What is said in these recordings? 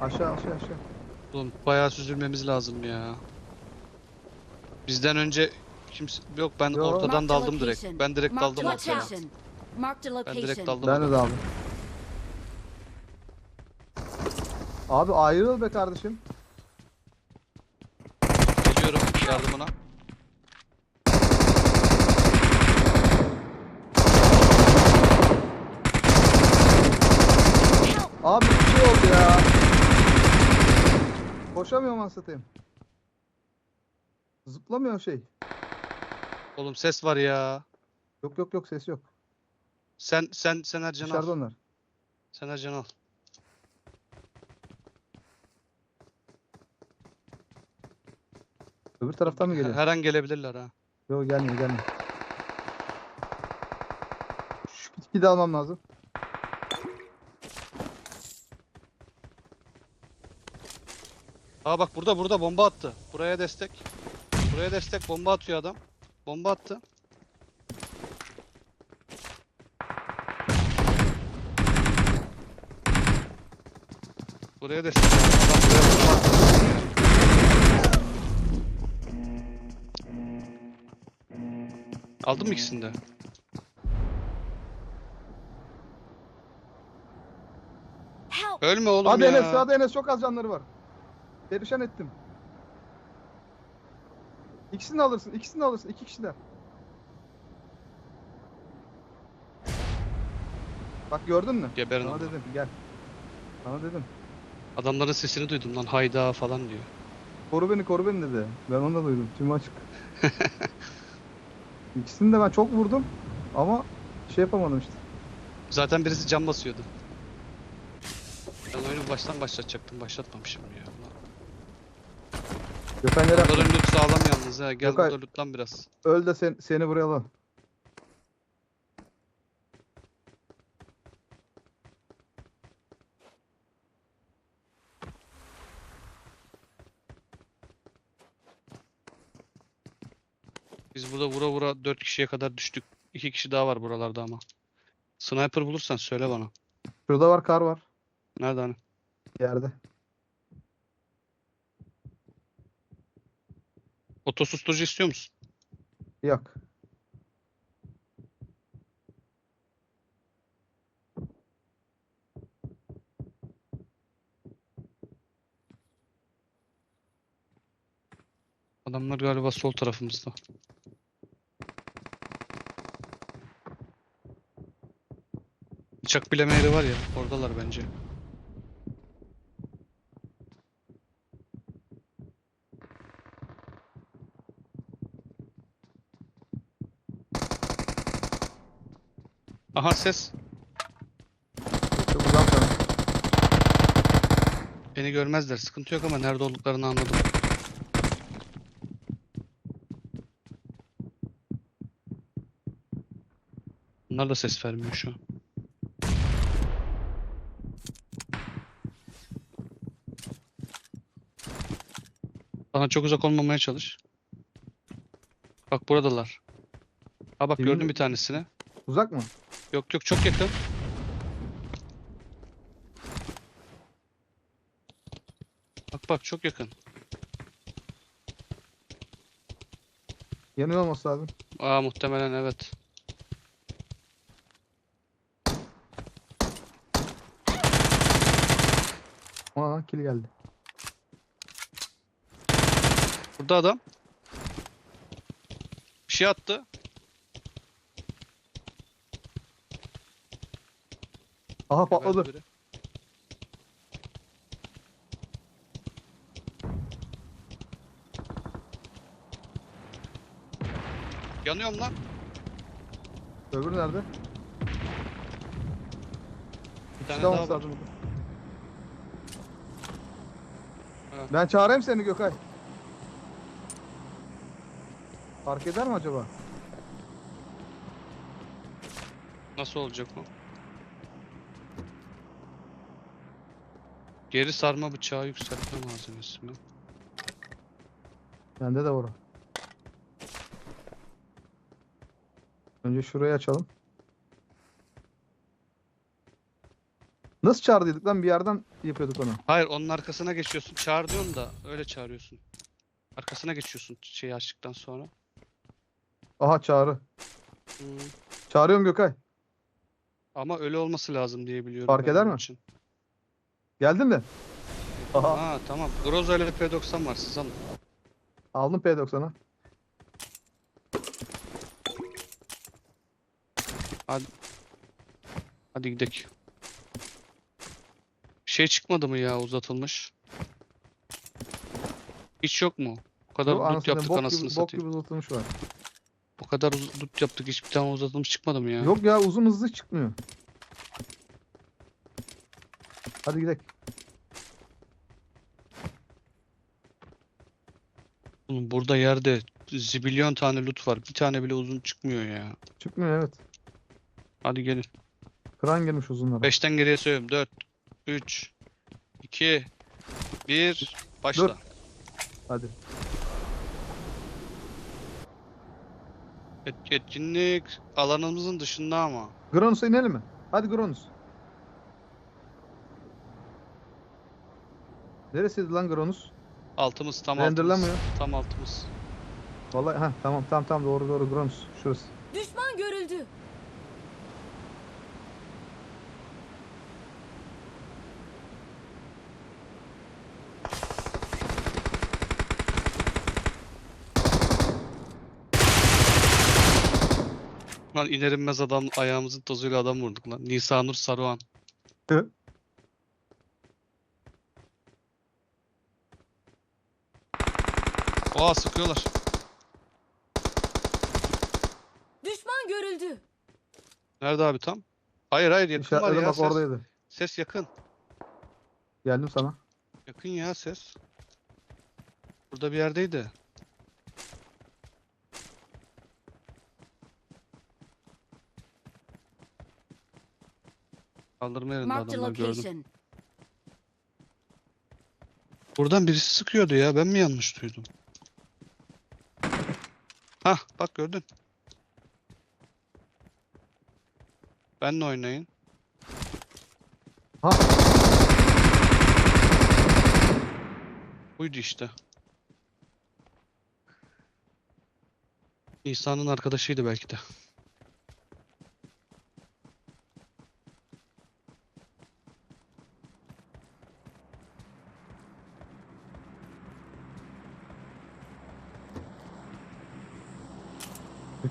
Aşağı aşağı aşağı. Oğlum bayağı süzülmemiz lazım ya. Bizden önce kimse yok ben Yo. ortadan Marked daldım direkt. location. Ben direkt Marked daldım location. Marked a Ben direkt location. daldım. Ben de daldım. Abi ayrıl be kardeşim. Geliyorum yardımına. Abi bir şey oldu ya. Koşamıyorum anlatayım. Zıplamıyor şey. Oğlum ses var ya. Yok yok yok ses yok. Sen sen sen Ercan Dışarıda al. onlar. Sen Ercan al. Öbür taraftan mı geliyor? Her an gelebilirler ha. Yok gelmiyor gelmiyor. Şu bitkiyi de almam lazım. Aa bak burada burada bomba attı. Buraya destek. Buraya destek bomba atıyor adam. Bomba attı. Buraya destek. Adam buraya bomba attı. Aldın mı ikisini de? Ölme oğlum Hadi ya. Enes hadi Enes çok az canları var. Perişan ettim. İkisini alırsın ikisini alırsın iki kişiler. Bak gördün mü? Geberin Sana ama. dedim gel. Sana dedim. Adamların sesini duydum lan hayda falan diyor. Koru beni koru beni dedi. Ben onu da duydum. Tüm açık. İkisini de ben çok vurdum. Ama şey yapamadım işte. Zaten birisi cam basıyordu. Ben oyunu baştan başlatacaktım. Başlatmamışım ya. Gökhan yere Bunların loot sağlam yalnız ha. Gel Yok, hayır. burada lootlan biraz. öl de sen, seni buraya alalım. Biz burada vura vura 4 kişiye kadar düştük. 2 kişi daha var buralarda ama. Sniper bulursan söyle bana. Şurada var kar var. Nerede hani? Yerde. Otosusturucu istiyor musun? Yok. Adamlar galiba sol tarafımızda. Bıçak bilemeleri var ya. Oradalar bence. Aha ses. Çok uzak sana. Beni görmezler. Sıkıntı yok ama nerede olduklarını anladım. Bunlar da ses vermiyor şu an. Bana çok uzak olmamaya çalış. Bak buradalar. Ha bak Kimin- gördüm bir tanesini. Uzak mı? Yok yok çok yakın. Bak bak çok yakın. Yanıyor olması lazım. Aa muhtemelen evet. Lan kill geldi. Burada adam. Bir şey attı. Aha patladı. biri. Yanıyorum lan. Öbürü nerede? Bir tane daha var. lazım burada. Ha. Ben çağırayım seni Gökay. Fark eder mi acaba? Nasıl olacak o? Geri sarma bıçağı yükseltme malzemesi mi? Bende de var o. Önce şurayı açalım. Nasıl çağırdıydık lan bir yerden yapıyorduk onu. Hayır onun arkasına geçiyorsun. Çağır diyorsun da öyle çağırıyorsun. Arkasına geçiyorsun şeyi açtıktan sonra. Aha çağrı. Hmm. Çağırıyorum Gökay. Ama öyle olması lazım diye biliyorum. Fark eder mi? için. Geldin mi? Aha. Ha tamam. Groza ile P90 var siz alın. Aldım P90'ı. Hadi gidelim. Şey çıkmadı mı ya uzatılmış? Hiç yok mu? O kadar loot anasını yaptık bok anasını gibi, bok satayım. gibi uzatılmış var. O kadar loot yaptık hiçbir tane uzatılmış çıkmadı mı ya? Yok ya uzun hızlı çıkmıyor. Hadi gidelim. Oğlum burada yerde zibilyon tane loot var. Bir tane bile uzun çıkmıyor ya. Çıkmıyor evet. Hadi gelin. Kran girmiş uzunlara. 5'ten geriye söylüyorum. 4, 3, 2, 1, başla. Dur. Hadi. Et- etkinlik alanımızın dışında ama. Gronus'a inelim mi? Hadi Gronus. Neresiydi lan Gronus? Altımız tam altımız. Renderlamıyor. Tam altımız. Vallahi ha tamam tamam tamam doğru doğru Gronus. Şurası. Düşman görüldü. Lan iner inmez adam ayağımızın tozuyla adam vurduk lan. Nisanur Saruhan. Hı? Aa sıkıyorlar. Düşman görüldü. Nerede abi tam? Hayır hayır yakın var ya bak ses. oradaydı. Ses yakın. Geldim sana. Yakın ya ses. Burada bir yerdeydi. Kaldırma yerinde Marked a adamlar gördüm. location. Buradan birisi sıkıyordu ya. Ben mi yanlış duydum? Hah bak gördün. Benle oynayın. Ha Buydu işte. İsa'nın arkadaşıydı belki de.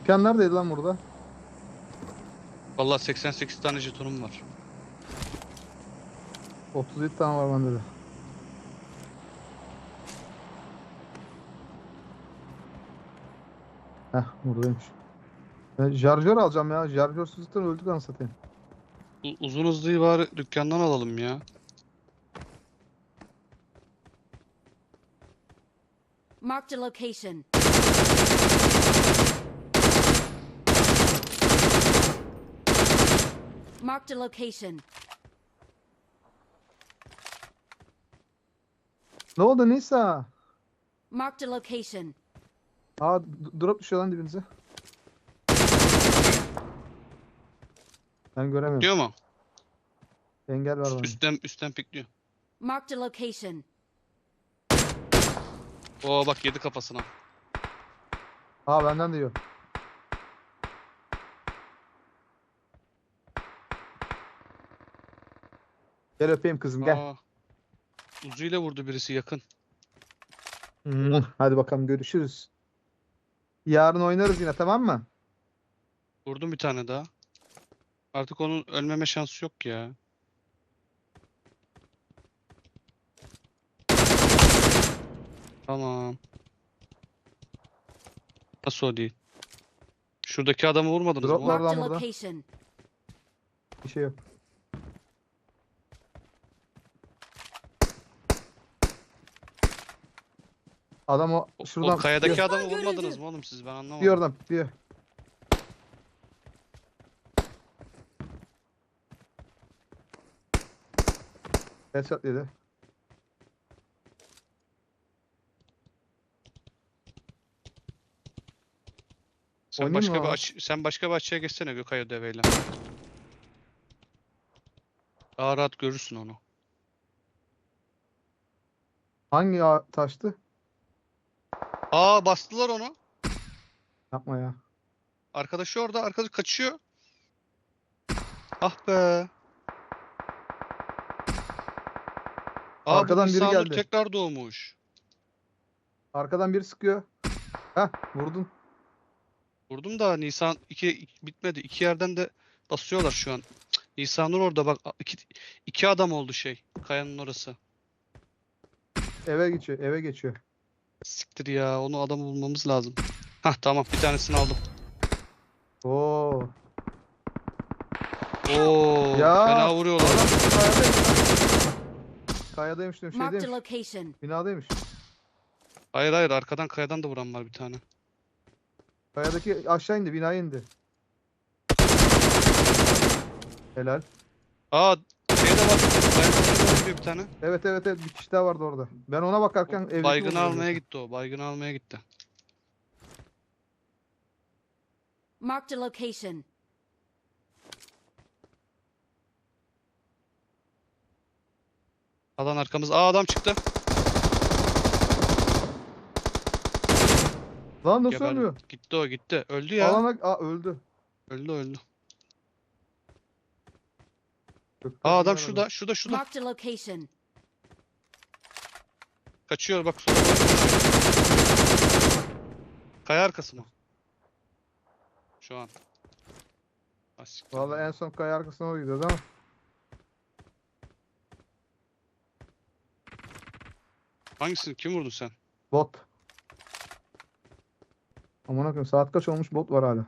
Dükkan neredeydi lan burada? Vallahi 88 tane jetonum var. 37 tane var bende de. Heh buradaymış. Ben jarjör alacağım ya. Jarjörsüzlükten öldük anasını satayım. U- uzun hızlıyı bari dükkandan alalım ya. Marked a location. Marked a location. Ne oldu Nisa? Marked a location. Aa drop düşüyor lan dibinize. Ben göremiyorum. Diyor mu? Engel var bana. Üstten üstten pikliyor. Marked a location. Oo bak yedi kafasına. Aa benden diyor. Gel öpeyim kızım gel. Aa, uzuyla vurdu birisi yakın. Mwah. Hadi bakalım görüşürüz. Yarın oynarız yine tamam mı? Vurdum bir tane daha. Artık onun ölmeme şansı yok ya. Tamam. Nasıl o değil? Şuradaki adamı vurmadınız mı? var. Marked a burada. location. Bir şey yok. Adam o O, şuradan o kayadaki diyor, adamı vurmadınız mı oğlum siz? Ben anlamadım. diyor oradan diyor. Headshot yedi. Sen Oynayayım başka mı bir abi? aç, sen başka bir açıya geçsene Gökay o deveyle. Daha rahat görürsün onu. Hangi ağa- taştı? Aa bastılar onu. Yapma ya. Arkadaşı orada. Arkadaş kaçıyor. Ah be. Aa, Arkadan biri geldi. tekrar doğmuş. Arkadan biri sıkıyor. Heh vurdun. Vurdum da Nisan 2 bitmedi. İki yerden de basıyorlar şu an. Cık, Nisanur orada bak iki, iki adam oldu şey. Kayanın orası. Eve geçiyor. Eve geçiyor. Siktir ya onu adamı bulmamız lazım. Hah tamam bir tanesini aldım. Oo. Oo Ya, fena vuruyorlar. Kayadaymış. Diyorum Marked a şeydeymiş. location. Binadaymış. Hayır hayır arkadan kayadan da vuran var bir tane. Kayadaki aşağı indi. Binaya indi. Helal. Aa şeyde var. Baygın vuruyor bir tane. Evet evet evet bir kişi daha vardı orada. Ben ona bakarken evdeki Baygını almaya gitti o. Baygını almaya gitti. Marked a location. Alan arkamız. Aa adam çıktı. Lan nasıl ölmüyor? Gitti o gitti. Öldü ya. Alana Aa, öldü. Öldü öldü. Aa adam şurada şurada şurada. Marked a location. Kaçıyor bak sola. Kaya arkası mı? Şu an. Siktir Vallahi ya. en son kaya arkasına doğru gidiyordu ama. Hangisini? Kim vurdun sen? Bot. Aman akım saat kaç olmuş bot var hala.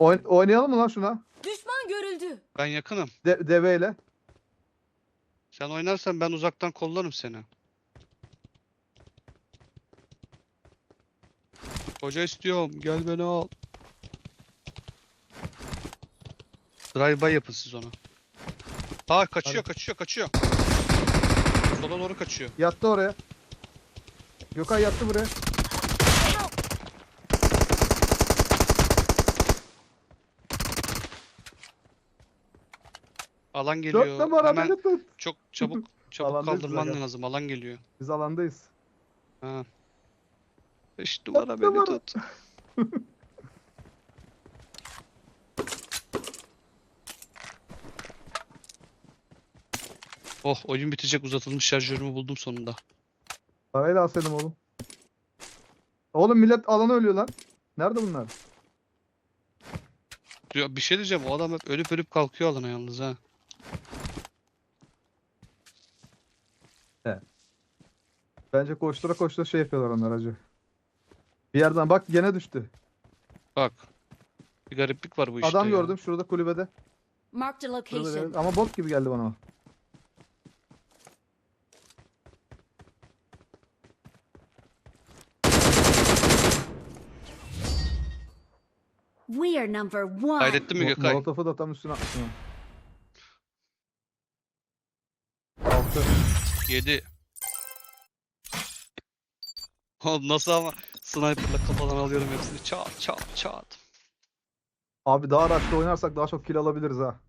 Oyn- oynayalım mı lan şuna? Düşman görüldü. Ben yakınım. De- deveyle. Sen oynarsan ben uzaktan kollarım seni. Hoca istiyorum. Gel beni al. Drive-by yapın siz ona. Ha kaçıyor kaçıyor kaçıyor. Sola doğru kaçıyor. Yattı oraya. Gökay yattı buraya. Alan Dört geliyor. numara Hemen beni tut. çok çabuk çabuk Alandayız kaldırman zaten. lazım. Alan geliyor. Biz alandayız. Ha. Beş numara beni numara. tut. Oh oyun bitecek uzatılmış şarjörümü buldum sonunda. Parayla alsaydım oğlum. Oğlum millet alana ölüyor lan. Nerede bunlar? Ya bir şey diyeceğim o adam hep ölüp ölüp kalkıyor alana yalnız ha. Bence koştura koştura şey yapıyorlar onlar acı. Bir yerden bak gene düştü. Bak. Bir gariplik var bu işte Adam ya. gördüm şurada kulübede. Marked a Kulübede. location. Ama bot gibi geldi bana o. We are number one. Kaydettin mi Mo- Gökay? Molotof'u da tam üstüne atmışım. 7. Oğlum nasıl ama sniper'la kafadan alıyorum hepsini. Çat çat çat. Abi daha araçta oynarsak daha çok kill alabiliriz ha.